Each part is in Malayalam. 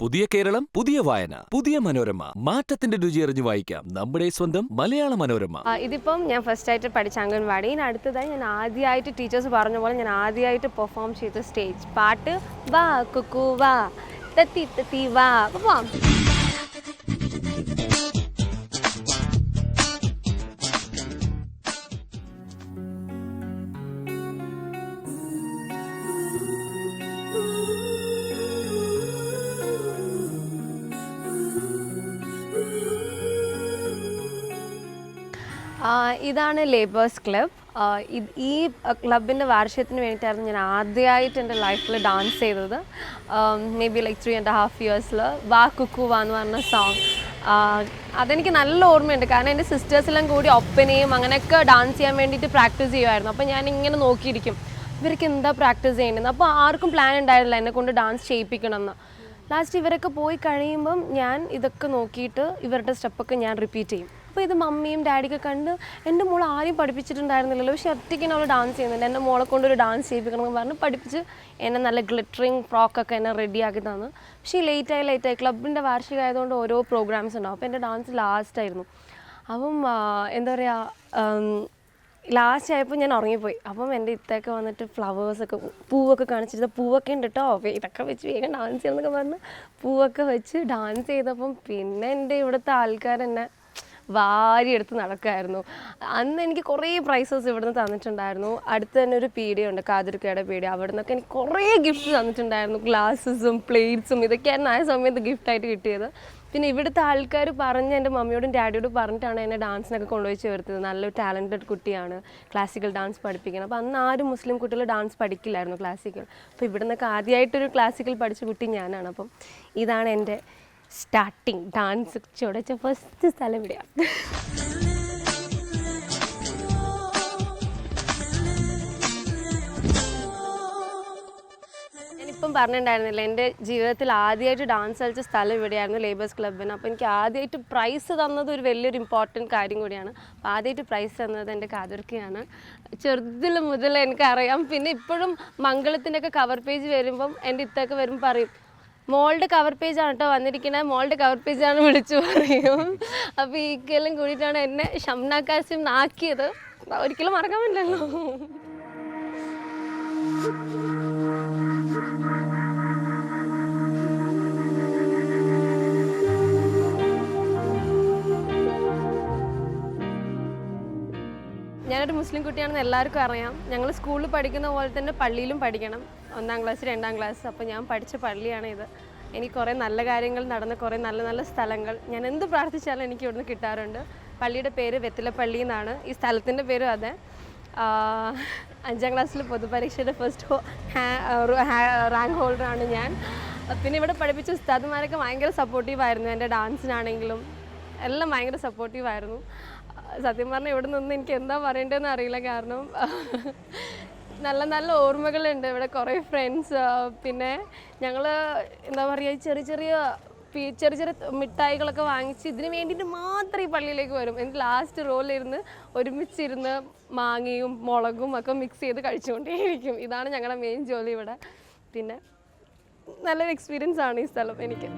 പുതിയ കേരളം പുതിയ വായന പുതിയ മനോരമ. മാറ്റത്തിന്റെ രുചി അറിഞ്ഞു വായിക്കാം നമ്മുടെ സ്വന്തം മലയാള മനോരമ. ഇതിപ്പം ഞാൻ ഫസ്റ്റ് ആയിട്ട് പഠിച്ച അംഗൻവാടി. അടുത്തതായി ഞാൻ ആദ്യമായിട്ട് ടീച്ചേഴ്സ് പറഞ്ഞ പോലെ ഞാൻ ആദ്യമായിട്ട് പെർഫോം ചെയ്ത സ്റ്റേജ് പാട്ട് വാ കുക്കു വാ. തത്തി തത്തി വാ. ഇതാണ് ലേബേഴ്സ് ക്ലബ് ഈ ക്ലബിന്റെ വാർഷികത്തിന് വേണ്ടിയിട്ടായിരുന്നു ഞാൻ ആദ്യമായിട്ട് എന്റെ ലൈഫിൽ ഡാൻസ് ചെയ്തത്. Maybe like three and half ഇയേഴ്സിൽ വാ കുക്കു വാ എന്ന് പറഞ്ഞ സോങ് അതെനിക്ക് നല്ല ഓർമ്മയുണ്ട്. കാരണം എന്റെ സിസ്റ്റേഴ്സെല്ലാം കൂടി ഒപ്പനയും അങ്ങനെയൊക്കെ ഡാൻസ് ചെയ്യാൻ വേണ്ടിയിട്ട് പ്രാക്ടീസ് ചെയ്യുമായിരുന്നു. അപ്പോൾ ഞാൻ ഇങ്ങനെ നോക്കിയിരിക്കും. ഇവർക്ക് എന്താ പ്രാക്ടീസ് ചെയ്യേണ്ടത് അപ്പോൾ ആർക്കും പ്ലാൻ ഉണ്ടായിരുന്നില്ല എന്നെ കൊണ്ട് ഡാൻസ് ചെയ്യിപ്പിക്കണം എന്ന് ലാസ്റ്റ് ഇവരൊക്കെ പോയി കഴിയുമ്പം ഞാൻ ഇതൊക്കെ നോക്കിയിട്ട് ഇവരുടെ സ്റ്റെപ്പൊക്കെ ഞാൻ റിപ്പീറ്റ് ചെയ്യും. അപ്പോൾ ഇത് മമ്മിയും ഡാഡിയൊക്കെ കണ്ട് എന്റെ മോൾ ആരും പഠിപ്പിച്ചിട്ടുണ്ടായിരുന്നില്ലല്ലോ. പക്ഷെ ഒറ്റയ്ക്ക് അവൾ ഡാൻസ് ചെയ്യുന്നുണ്ട് എന്റെ മോളെ കൊണ്ടൊരു ഡാൻസ് ചെയ്യിപ്പിക്കണം എന്ന് പറഞ്ഞ് പഠിപ്പിച്ച് എന്നെ നല്ല ഗ്ലിറ്ററിങ് ഫ്രോക്കൊക്കെ എന്നെ റെഡിയാക്കി തന്നു. പക്ഷേ ലേറ്റായി ലേറ്റായി ക്ലബിന്റെ വാർഷികം ആയതുകൊണ്ട് ഓരോ പ്രോഗ്രാംസ് ഉണ്ടാവും. അപ്പോൾ എന്റെ ഡാൻസ് ലാസ്റ്റ് ആയിരുന്നു. അപ്പം എന്താ പറയുക ലാസ്റ്റ് ആയപ്പോൾ ഞാൻ ഉറങ്ങിപ്പോയി. അപ്പം എന്റെ ഇത്തൊക്കെ വന്നിട്ട് ഫ്ലവേഴ്സൊക്കെ പൂവൊക്കെ കാണിച്ചിട്ട് പൂവൊക്കെ ഉണ്ട് കേട്ടോ ഇതൊക്കെ വെച്ച് വേഗം ഡാൻസ് ചെയ്യണമെന്നൊക്കെ പറഞ്ഞ് പൂവൊക്കെ വെച്ച് ഡാൻസ് ചെയ്തപ്പം പിന്നെ എന്റെ ഇവിടുത്തെ ആൾക്കാർ എന്നെ വാരി എടുത്ത് നടക്കുമായിരുന്നു അന്ന് എനിക്ക് കുറേ പ്രൈസസ് ഇവിടുന്ന് തന്നിട്ടുണ്ടായിരുന്നു. അടുത്ത് തന്നെ ഒരു പീഡിയ ഉണ്ട് കാതിർക്കയുടെ പീഡിയ അവിടെ നിന്നൊക്കെ എനിക്ക് കുറേ ഗിഫ്റ്റ് തന്നിട്ടുണ്ടായിരുന്നു. ഗ്ലാസ്സസും പ്ലേറ്റ്സും ഇതൊക്കെയായിരുന്നു ആ സമയത്ത് ഗിഫ്റ്റായിട്ട് കിട്ടിയത്. പിന്നെ ഇവിടുത്തെ ആൾക്കാർ പറഞ്ഞ് എന്റെ മമ്മിയോടും ഡാഡിയോടും പറഞ്ഞിട്ടാണ് എന്നെ ഡാൻസിനൊക്കെ കൊണ്ടുപോയി ചേർത്തത് നല്ലൊരു ടാലന്റഡ് കുട്ടിയാണ്. ക്ലാസിക്കൽ ഡാൻസ് പഠിപ്പിക്കണം. അപ്പോൾ അന്ന് ആരും മുസ്ലിം കുട്ടികൾ ഡാൻസ് പഠിക്കില്ലായിരുന്നു ക്ലാസിക്കൽ അപ്പോൾ ഇവിടെ നിന്നൊക്കെ ആദ്യമായിട്ടൊരു ക്ലാസിക്കൽ പഠിച്ച കുട്ടി ഞാനാണ്. അപ്പം ഇതാണ് എന്റെ സ്റ്റാർട്ടിങ് ഡാൻസ് ചുടച്ച ഫസ്റ്റ് സ്ഥലം ഇവിടെയാണ് ഞാനിപ്പം പറഞ്ഞിട്ടുണ്ടായിരുന്നില്ല എന്റെ ജീവിതത്തിൽ ആദ്യമായിട്ട് ഡാൻസ് കളിച്ച സ്ഥലം ഇവിടെയായിരുന്നു ലേബേഴ്സ് ക്ലബിന് അപ്പോൾ എനിക്ക് ആദ്യമായിട്ട് പ്രൈസ് തന്നത് ഒരു വലിയൊരു ഇമ്പോർട്ടന്റ് കാര്യം കൂടിയാണ്. അപ്പോൾ ആദ്യമായിട്ട് പ്രൈസ് തന്നത് എന്റെ കാതിർക്കയാണ്. ചെറുതിൽ മുതൽ എനിക്കറിയാം. പിന്നെ ഇപ്പോഴും മംഗളത്തിന്റെയൊക്കെ കവർ പേജ് വരുമ്പം എന്റെ ഇത്തൊക്കെ വരുമ്പോൾ പറയും മോളുടെ കവർ പേജ് ആണ് കേട്ടോ വന്നിരിക്കുന്നത് മോൾഡ് കവർ പേജ് ആണ് വിളിച്ചു പറയും. അപ്പോൾ ഈ ഇക്കെല്ലാം കൂടിയിട്ടാണ് എന്നെ ഷംന കാസിം ആക്കിയത് ഒരിക്കലും മറക്കാൻ പറ്റില്ലല്ലോ. ഞാനൊരു മുസ്ലിം കുട്ടിയാണെന്ന് എല്ലാവർക്കും അറിയാം. ഞങ്ങൾ സ്കൂളിൽ പഠിക്കുന്ന പോലെ തന്നെ പള്ളിയിലും പഠിക്കണം. ഒന്നാം ക്ലാസ് രണ്ടാം ക്ലാസ് അപ്പോൾ ഞാൻ പഠിച്ച പള്ളിയാണ് ഇത്. എനിക്ക് കുറേ നല്ല കാര്യങ്ങൾ നടന്ന കുറേ നല്ല നല്ല സ്ഥലങ്ങൾ. ഞാൻ എന്ത് പ്രാർത്ഥിച്ചാലും എനിക്ക് ഇവിടുന്ന് കിട്ടാറുണ്ട്. പള്ളിയുടെ പേര് വെത്തിലപ്പള്ളി എന്നാണ്. ഈ സ്ഥലത്തിന്റെ പേരും അതെ. അഞ്ചാം ക്ലാസ്സിൽ പൊതുപരീക്ഷയുടെ ഫസ്റ്റ് റാങ്ക് ഹോൾഡറാണ് ഞാൻ. പിന്നെ ഇവിടെ പഠിപ്പിച്ച ഉസ്താദുമാരൊക്കെ ഭയങ്കര സപ്പോർട്ടീവായിരുന്നു എന്റെ ഡാൻസിനാണെങ്കിലും എല്ലാം ഭയങ്കര സപ്പോർട്ടീവായിരുന്നു സത്യം പറഞ്ഞാൽ ഇവിടെ നിന്ന് എനിക്ക് എന്താ പറയേണ്ടതെന്ന് അറിയില്ല. കാരണം നല്ല നല്ല ഓർമ്മകളുണ്ട്. ഇവിടെ കുറേ ഫ്രണ്ട്സ് പിന്നെ ഞങ്ങൾ എന്താ പറയുക ചെറിയ ചെറിയ ചെറിയ ചെറിയ മിഠായികളൊക്കെ വാങ്ങിച്ച് ഇതിന് വേണ്ടിയിട്ട് മാത്രം ഈ പള്ളിയിലേക്ക് വരും. എന്നിട്ട് ലാസ്റ്റ് റോളിലിരുന്ന് ഒരുമിച്ചിരുന്ന് മാങ്ങയും മുളകും ഒക്കെ മിക്സ് ചെയ്ത് കഴിച്ചുകൊണ്ടേയിരിക്കും. ഇതാണ് ഞങ്ങളുടെ മെയിൻ ജോലി ഇവിടെ. പിന്നെ നല്ലൊരു എക്സ്പീരിയൻസ് ആണ് ഈ സ്ഥലം എനിക്ക്.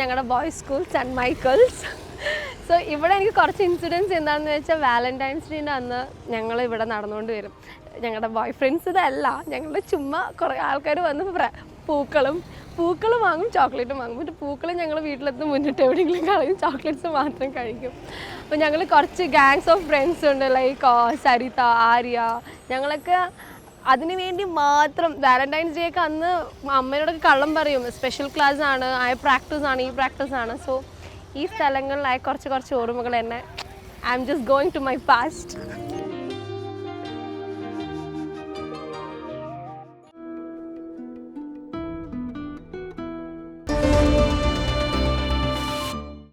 ഞങ്ങളുടെ boys school Saint Michael's so ഇവിടെ എനിക്ക് കുറച്ച് ഇൻസിഡൻസ് എന്താണെന്ന് വെച്ചാൽ വാലന്റൈൻസ് ഡേന്റെ അന്ന് ഞങ്ങൾ ഇവിടെ നടന്നുകൊണ്ട് വരും. ഞങ്ങളുടെ ബോയ് ഫ്രണ്ട്സ് ഇതല്ല. ഞങ്ങളുടെ ചുമ്മാ കുറേ ആൾക്കാർ വന്ന് പൂക്കളും പൂക്കൾ വാങ്ങും ചോക്ലേറ്റും വാങ്ങും. മറ്റേ പൂക്കൾ ഞങ്ങൾ വീട്ടിലെത്തുന്ന മുന്നിട്ട് എവിടെയെങ്കിലും കളയും ചോക്ലേറ്റ്സ് മാത്രം കഴിക്കും. അപ്പോൾ ഞങ്ങൾ കുറച്ച് ഗാങ്സ് ഓഫ് ഫ്രണ്ട്സ് ഉണ്ട് ലൈക്ക് സരിത ആര്യ. ഞങ്ങളൊക്കെ അതിനു വേണ്ടി മാത്രം വാലന്റൈൻസ് ഡേ ഒക്കെ അന്ന് അമ്മയോടൊക്കെ കള്ളം പറയും. സ്പെഷ്യൽ ക്ലാസ് ആണ് ആ പ്രാക്ടീസ് ആണ് ഈ പ്രാക്ടീസ് ആണ്. സോ ഈ സ്ഥലങ്ങളിലായ കുറച്ച് കുറച്ച് ഓർമ്മകൾ എന്നെ I'm just going to my past